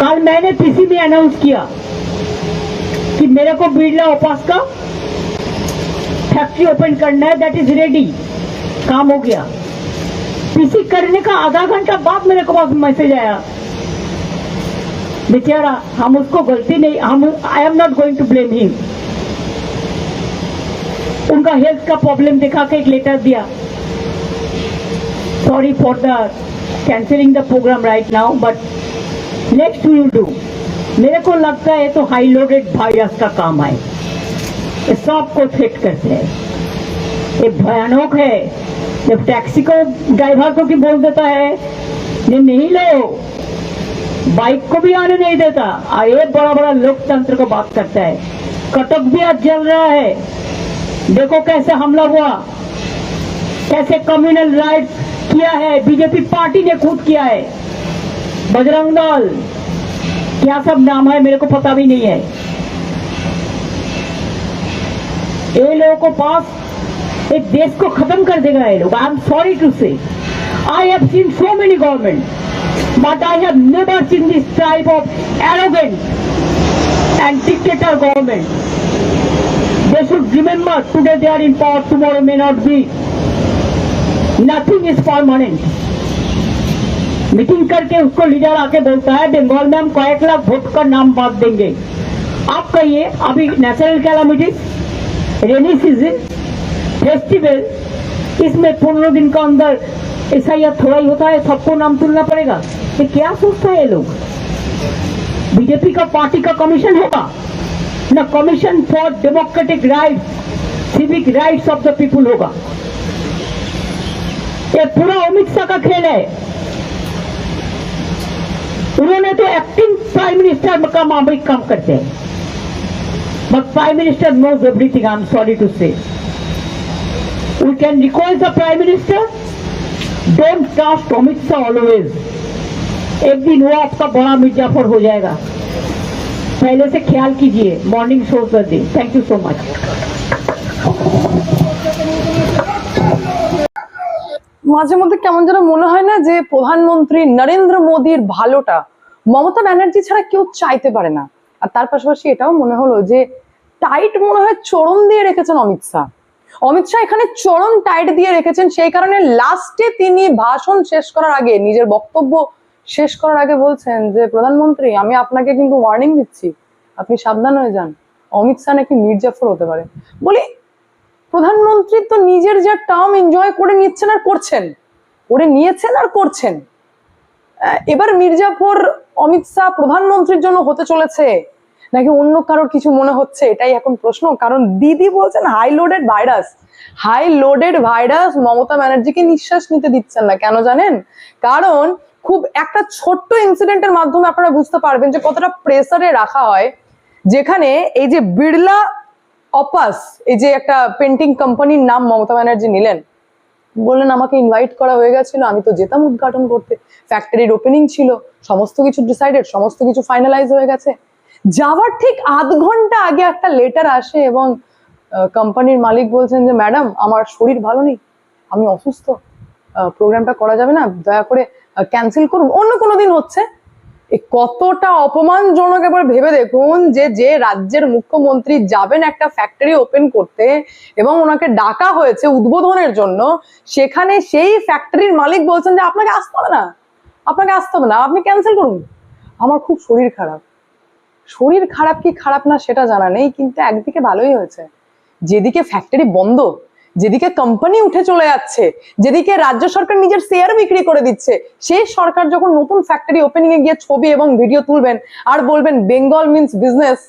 कल मैंने पीसी में अनाउंस किया कि मेरे को बिरला ओपास का फैक्ट्री ओपन करना है दैट इज़ रेडी काम हो गया। पीसी करने का आधा घंटा बाद मेरे को पास मैसेज आया। बेचारा, हम उसको गलती नहीं, हम I am not going to blame him उनका हेल्थ का प्रॉब्लम दिखा के एक लेटर दिया। Sorry for the cancelling the programme right now but next will do मेरे को लगता है तो हाई लोडेड का काम है। ये सबको फिट करते हैं। ये भयानक है। जब टैक्सी को ड्राइवर को भी बोल देता है ये नहीं लो। बाइक को भी आने नहीं देता। और ये बड़ा बड़ा लोकतंत्र को बात करता है। कटक भी आज जल रहा है। देखो कैसे हमला हुआ। कैसे कम्युनल राइट किया है। बीजेपी पार्टी ने खुद किया है। बजरंग दल, क्या सब नाम है मेरे को पता भी नहीं है। ये लोगों को पास एक देश को खत्म कर देगा ये लोग। आई am sorry to say I have seen so many government but I have never seen this type of arrogant and dictator government they should remember today they are in power tomorrow may not be nothing is permanent meeting करके उसको leader आके बोलता है बंगाल में हम कैक lakh vote का नाम बांट देंगे आप कहिए अभी natural calamity rainy season festival इसमें पंद्रह दिन का अंदर ऐसा या थोड़ा ही होता है सबको नाम सुनना पड़ेगा ये क्या सोचता है लोग बीजेपी का पार्टी का कमीशन होगा ना commission for democratic right civic rights of the people होगा ये पूरा अमित शाह का खेल है उन्होंने तो एक्टिंग प्राइम मिनिस्टर का मामूलिक काम करते हैं। But prime minister knows everything I am sorry to say we can request the prime minister don't trust Amit Shah always एक दिन वो आपका बड़ा मिर्जाफर हो जाएगा। पहले से ख्याल कीजिए। मॉर्निंग शो कर दी थैंक यू सो मच মাঝে মধ্যে কেমন যেন মনে হয় না যে প্রধানমন্ত্রী নরেন্দ্র মোদীর ভালোটা মমতা ব্যানার্জি ছাড়া কেউ চাইতে পারে না। আর তার পাশাপাশি এটাও মনে হলো যে টাইট মনে হয় চরম দিয়ে রেখেছেন অমিত শাহ। অমিত শাহ এখানে চরম টাইট দিয়ে রেখেছেন, সেই কারণে লাস্টে তিনি ভাষণ শেষ করার আগে, নিজের বক্তব্য শেষ করার আগে বলছেন যে, প্রধানমন্ত্রী, আমি আপনাকে কিন্তু ওয়ার্নিং দিচ্ছি। আপনি সাবধান হয়ে যান। অমিত শাহ নাকি মির্জাফর হতে পারে। বলি প্রধানমন্ত্রী তো নিজের যা টার্ম এনজয় করে নিচ্ছেন আর করছেন। করে নিয়েছেন আর করছেন। এবার মির্জাফর অমিত শাহ প্রধানমন্ত্রীর জন্য হতে চলেছে। নাকি অন্য কারোর কিছু মনে হচ্ছে? এটাই এখন প্রশ্ন। কারণ দিদি বলছেন high loaded virus high loaded virus Mamata ব্যানার্জিকে নিঃশ্বাস নিতে দিচ্ছেন না। কেন জানেন? কারণ খুব একটা ছোট্ট ইনসিডেন্টের মাধ্যমে আপনারা বুঝতে পারবেন যে কতটা প্রেসারে রাখা হয়। যেখানে এই যে বিড়লা অপাস এই যে একটা পেন্টিং কোম্পানির নাম মমতা ব্যানার্জি নিলেন, বললেন, আমাকে ইনভাইট করা হয়ে গেছিল, আমি তো যেতাম উদ্ঘাটন করতে। ফ্যাক্টরির ওপেনিং ছিল, সমস্ত কিছু ডিসাইডেড সমস্ত কিছু ফাইনালাইজ হয়ে গেছে। যাওয়ার ঠিক আধ ঘণ্টা আগে একটা লেটার আসে এবং কোম্পানির মালিক বলছেন যে ম্যাডাম আমার শরীর ভালো নেই, আমি অসুস্থ প্রোগ্রামটা করা যাবে না, দয়া করে ক্যান্সেল করুন। অন্য কোনো দিন হচ্ছে কতটা অপমানজনক এবার ভেবে দেখুন যে যে রাজ্যের মুখ্যমন্ত্রী যাবেন একটা ফ্যাক্টরি ওপেন করতে এবং ওনাকে ডাকা হয়েছে উদ্বোধনের জন্য, সেখানে সেই ফ্যাক্টরির মালিক বলছেন যে, আপনাকে আসতে হবে না। আপনাকে আসতে হবে না। আপনি ক্যান্সেল করুন। আমার খুব শরীর খারাপ। শরীর খারাপ কি খারাপ না সেটা জানা নেই, কিন্তু একদিকে ভালোই হয়েছে। যেদিকে ফ্যাক্টরি বন্ধ যেদিকে কোম্পানি উঠে চলে যাচ্ছে, যেদিকে রাজ্য সরকার নিজের শেয়ার বিক্রি করে দিচ্ছে, সেই সরকার যখন নতুন ফ্যাক্টরি ওপেনিং এ গিয়ে ছবি এবং ভিডিও তুলবেন, আর বলবেন বেঙ্গল মিন্স বিজনেস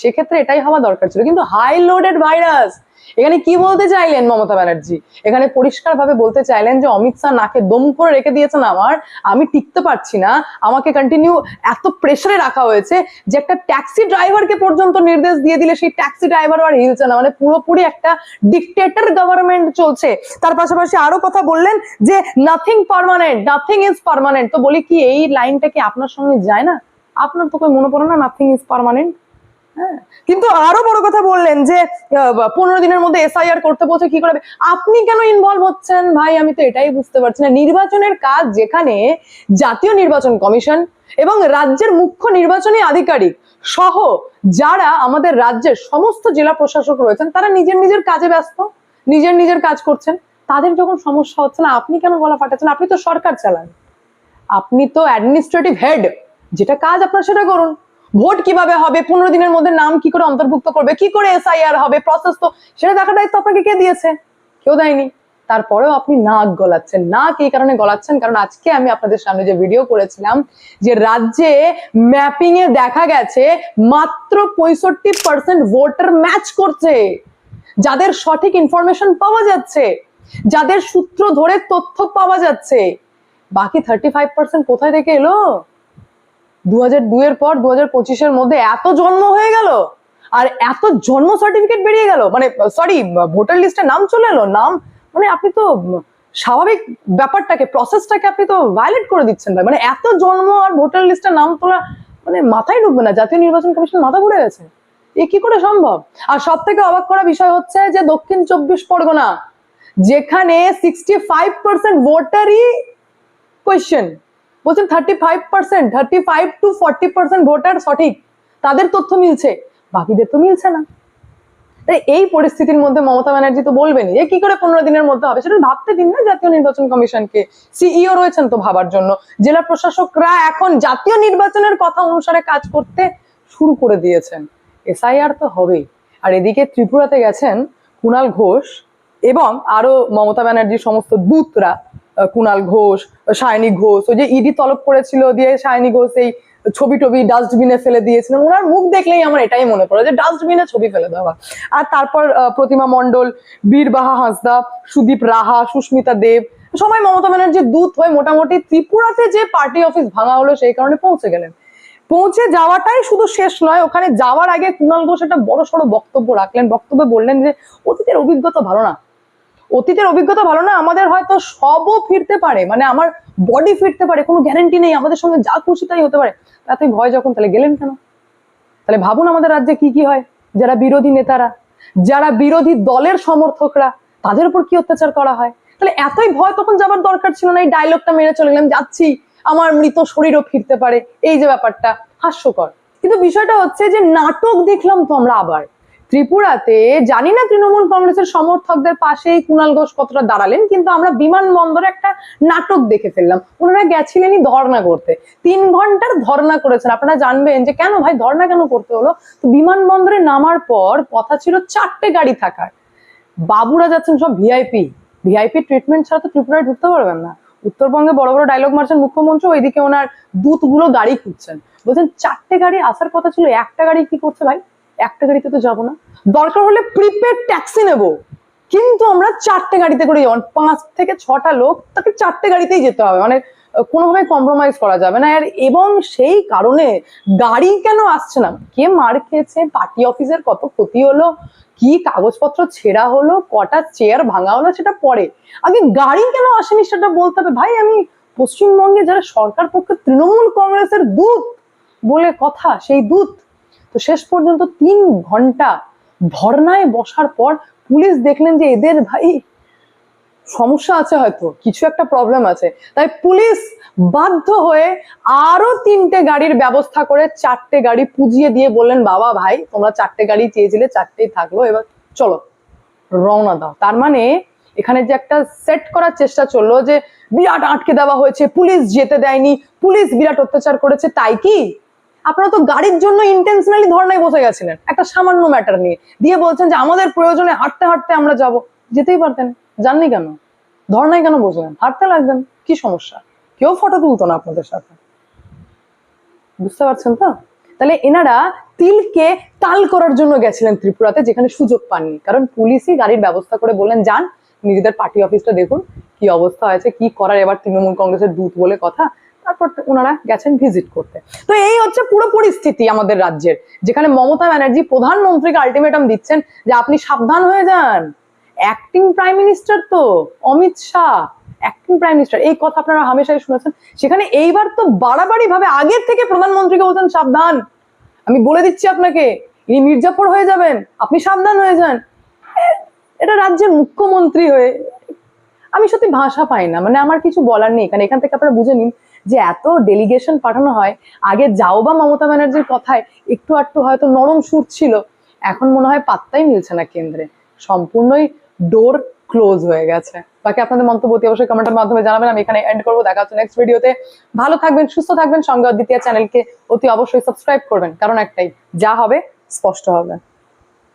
সেক্ষেত্রে এটাই হওয়া দরকার ছিল। কিন্তু হাই লোডেড ভাইরাস এখানে কি বলতে চাইলেন মমতা ব্যানার্জি? এখানে পরিষ্কারভাবে বলতে চাইলেন যে, অমিত শাহ নাকে দম করে রেখে দিয়েছেন আমার, আমি টিকতে পারছি না, আমাকে কন্টিনিউ এত প্রেসারে রাখা হয়েছে যে, একটা ট্যাক্সি ড্রাইভারকে পর্যন্ত নির্দেশ দিয়ে দিলে সেই ট্যাক্সি ড্রাইভার আর হিলছে না। মানে পুরোপুরি একটা ডিকটেটর গভর্নমেন্ট চলছে। তার পাশাপাশি আরও কথা বললেন যে nothing permanent nothing is permanent তো বলি কি, এই লাইনটা কি আপনার সঙ্গে যায় না? আপনার তো কই মনে পড়ে না নাথিং ইজ পার্মানেন্ট কিন্তু আরও বড় কথা বললেন যে পনেরো দিনের মধ্যে এসআইআর করতে বলছে, কি করবে? আপনি কেন ইনভলভ হচ্ছেন? ভাই, আমি তো এটাই বুঝতে পারছি না। নির্বাচনের কাজ যেখানে জাতীয় নির্বাচন কমিশন এবং রাজ্যের মুখ্য নির্বাচনী আধিকারিক সহ যারা আমাদের রাজ্যের সমস্ত জেলা প্রশাসক রয়েছেন, তারা নিজের নিজের কাজে ব্যস্ত, নিজের নিজের কাজ করছেন। তাদের যখন সমস্যা হচ্ছে না, আপনি কেন গলা ফাটাচ্ছেন? আপনি তো সরকার চালান। আপনি তো অ্যাডমিনিস্ট্রেটিভ হেড যেটা কাজ আপনার সেটা করুন। ভোট কীভাবে হবে? পনেরো দিনের মধ্যে নাম কি করে অন্তর্ভুক্ত করবে? কি করে এসআইআর হবে? প্রসেস তো সেটা দেখার দায়িত্ব আপনাকে কে দিয়েছে? কেউ দেয়নি। তারপরেও আপনি নাক গলাচ্ছেন। নাক এই কারণে গলাচ্ছেন কারণ আজকে আমি আপনাদের সামনে যে ভিডিও করেছিলাম, যে রাজ্যে ম্যাপিং এ দেখা গেছে মাত্র পঁয়ষট্টি পার্সেন্ট ভোটার ম্যাচ করছে। যাদের সঠিক ইনফরমেশন পাওয়া যাচ্ছে, যাদের সূত্র ধরে তথ্য পাওয়া যাচ্ছে। বাকি থার্টি ফাইভ পার্সেন্ট কোথায় থেকে এলো? দু দুইয়ের পর দু হাজার পঁচিশের মধ্যে এত জন্ম হয়ে গেল আর এত জন্ম সার্টিফিকেট বেরিয়ে গেল। মানে সরি ভোটার লিস্টে নাম চলে এলো। নাম মানে আপনি তো স্বাভাবিক ব্যাপারটাকে প্রসেসটাকে আপনি তো ভায়োলেট করে দিচ্ছেন ভাই। মানে এত জন্ম আর ভোটার লিস্টে নাম তোলা মানে মাথায় ঢুকবে না। জাতীয় নির্বাচন কমিশন মাথা ঘুরে গেছে। এ কি করে সম্ভব? আর সব থেকে অবাক করা বিষয় হচ্ছে যে দক্ষিণ চব্বিশ পরগনা, যেখানে সিক্সটি ফাইভ পার্সেন্ট ভোটারই কোয়েশ্চেন বলছেন thirty five percent thirty five to forty percent voter সঠিক। তাদের তথ্য মিলছে, বাকিদের তো মিলছে না। তাই এই পরিস্থিতির মধ্যে মমতা ব্যানার্জি তো বলবেনি যে কি করে পনেরো দিনের মধ্যে হবে? সেটা ভাবতে দিন না জাতীয় নির্বাচন কমিশনকে। সিইও রয়েছেন তো ভাবার জন্য। জেলা প্রশাসকরা এখন জাতীয় নির্বাচনের কথা অনুসারে কাজ করতে শুরু করে দিয়েছেন। এসআইআর তো হবেই। আর এদিকে ত্রিপুরাতে গেছেন কুণাল ঘোষ এবং আরও মমতা ব্যানার্জির সমস্ত দূতরা। কুণাল ঘোষ, সায়নী ঘোষ, ওই যে ইডি তলব করেছিল দিয়ে সায়নী ঘোষ এই ছবি টবি ডাস্টবিনে ফেলে দিয়েছিলেন। ওনার মুখ দেখলেই আমার এটাই মনে পড়ে যে ডাস্টবিনে ছবি ফেলে দেওয়া। আর তারপর প্রতিমা মণ্ডল, বীরবাহা হাঁসদা, সুদীপ রাহা, সুস্মিতা দেব, সবাই মমতা ব্যানার্জির দূত হয়ে মোটামুটি ত্রিপুরাতে যে পার্টি অফিস ভাঙা হলো সেই কারণে পৌঁছে গেলেন। পৌঁছে যাওয়াটাই শুধু শেষ নয়, ওখানে যাওয়ার আগে কুণাল ঘোষ একটা বড় সড়ো বক্তব্য রাখলেন। বক্তব্যে বললেন যে, অতীতের অভিজ্ঞতা ভালো না। অতীতের অভিজ্ঞতা ভালো না, আমাদের হয়তো সবও ফিরতে পারে। মানে আমার বডি ফিরতে পারে, কোনো গ্যারান্টি নেই, আমাদের সঙ্গে যা খুশি তাই হতে পারে। তাতে ভয় যখন, তাহলে গেলেন কেন? তাহলে ভাবুন আমাদের রাজ্যে কি কি হয়, যারা বিরোধী নেতারা, যারা বিরোধী দলের সমর্থকরা, তাদের উপর কি অত্যাচার করা হয়? তাহলে এতই ভয় তখন যাবার দরকার ছিল না, এই ডায়লগটা মেরে চলে গেলাম, যাচ্ছি, আমার মৃত শরীরও ফিরতে পারে, এই যে ব্যাপারটা, হাস্যকর। কিন্তু বিষয়টা হচ্ছে যে, নাটক দেখলাম তো আমরা আবার। ত্রিপুরাতে, জানি না তৃণমূল কংগ্রেসের সমর্থকদের পাশেই কুণাল ঘোষ কতটা দাঁড়ালেন, কিন্তু আমরা বিমানবন্দরে একটা নাটক দেখে ফেললাম। ওনারা গেছিলেনই ধর্ণা করতে। তিন ঘণ্টার ধর্ণা করেছেন। আপনারা জানবেন যে কেন ভাই ধর্ণা কেন করতে হলো? তো বিমানবন্দরে নামার পর কথা ছিল চারটে গাড়ি থাকার। বাবুরা যাচ্ছেন সব ভিআইপি ভিআইপি ট্রিটমেন্ট ছাড়া তো ত্রিপুরায় ঢুকতে পারবেন না। উত্তরবঙ্গে বড় বড় ডায়লগ মারছেন মুখ্যমন্ত্রী, ওইদিকে ওনার দূতগুলো গাড়ি খুঁজছেন। বলছেন, চারটে গাড়ি আসার কথা ছিল, একটা গাড়ি কি করছে ভাই? একটা গাড়িতে তো যাব না। দরকার হলে প্রিপেড ট্যাক্সি নেব। কিন্তু আমরা চারটে গাড়িতে করে যাব। পাঁচ থেকে ছটা লোক, তাকে চারটে গাড়িতেই যেতে হবে। মানে কোনোভাবে কম্প্রোমাইজ করা যাবে না। আর এবং সেই কারণে গাড়ি কেন আসছে না? কে মার খেয়েছে? পার্টি অফিসের কত ক্ষতি হলো? কি কাগজপত্র ছেঁড়া হলো? কটা চেয়ার ভাঙা হলো? সেটা পরে। আগে গাড়ি কেন আসেনি সেটা বলতে হবে। ভাই, আমি পশ্চিমবঙ্গে যারা সরকার পক্ষে তৃণমূল কংগ্রেসের দূত বলে কথা, সেই দূত তো শেষ পর্যন্ত তিন ঘণ্টা ধর্নায় বসার পর পুলিশ দেখলেন যে এদের ভাই সমস্যা আছে হয়তো, কিছু একটা প্রবলেম আছে। তাই পুলিশ বাধ্য হয়ে আরও তিনটে গাড়ির ব্যবস্থা করে চারটে গাড়ি পুজিয়ে দিয়ে বললেন, বাবা ভাই, তোমরা চারটে গাড়ি চেয়েছিলে, চারটেই থাকল, এবার চলো, রওনা দাও। তার মানে এখানে যে একটা সেট করার চেষ্টা চলল যে বিরাট আটকে দেওয়া হয়েছে, পুলিশ যেতে দেয়নি, পুলিশ বিরাট অত্যাচার করেছে, তাই কি? আপনারা তো গাড়ির জন্য ইন্টেনশনালি ধর্নায় বসে গেছিলেন। একটা সামান্য ম্যাটার নিয়ে। দিয়ে বলছেন যে আমাদের প্রয়োজনে হাঁটতে হাঁটতে আমরা যাব। যেতেই পারতেন। জাননি কেন? ধর্নায় কেন বসলেন? হাঁটতে লাগবেন কি সমস্যা? কেউ ফটো তুলতো না আপনাদের সাথে। বুঝতে পারছেন তো? তাহলে এনারা তিলকে তাল করার জন্য গেছিলেন ত্রিপুরাতে, যেখানে সুযোগ পাননি। কারণ পুলিশই গাড়ির ব্যবস্থা করে বললেন, যান, নিজেদের পার্টি অফিসটা দেখুন। কি অবস্থা হয়েছে, কি করার? এবার তৃণমূল কংগ্রেসের দূত বলে কথা। তারপর ওনারা গেছেন ভিজিট করতে। তো এই হচ্ছে পুরো পরিস্থিতি আমাদের রাজ্যের, যেখানে মমতা ব্যানার্জি প্রধানমন্ত্রীকে আলটিমেটাম দিচ্ছেন যে আপনি সাবধান হয়ে যান। অ্যাক্টিং প্রাইম মিনিস্টার তো, Amit Shah acting prime minister এই কথা আপনারা হামেশাই শুনেছেন। সেখানে এইবার তো বাড়াবাড়ি ভাবে আগের থেকে প্রধানমন্ত্রীকে বলছেন সাবধান। আমি বলে দিচ্ছি আপনাকে, ইনি মির্জাফর হয়ে যাবেন, আপনি সাবধান হয়ে যান। এটা রাজ্যের মুখ্যমন্ত্রী হয়ে, আমি সত্যি ভাষা পাই না মানে আমার কিছু বলার নেই। এখানে এখান থেকে আপনারা বুঝে নিন যে এত ডেলিগেশন পাঠানো হয়, আগে যাও বা মমতা ব্যানার্জির কথায় একটু আটটু হয়তো নরম সুর ছিল, এখন মনে হয় পাত্তাই মিলছে না কেন্দ্রে। সম্পূর্ণই ডোর ক্লোজ হয়ে গেছে। বাকি আপনাদের মন্তব্য অবশ্যই কমেন্টের মাধ্যমে জানাবেন, আমি এখানে এন্ড করব। দেখা হচ্ছে নেক্সট ভিডিওতে ভালো থাকবেন, সুস্থ থাকবেন। সঙ্গে দ্বিতীয় চ্যানেলকে অতি অবশ্যই সাবস্ক্রাইব করবেন। কারণ একটাই, যা হবে, স্পষ্ট হবে।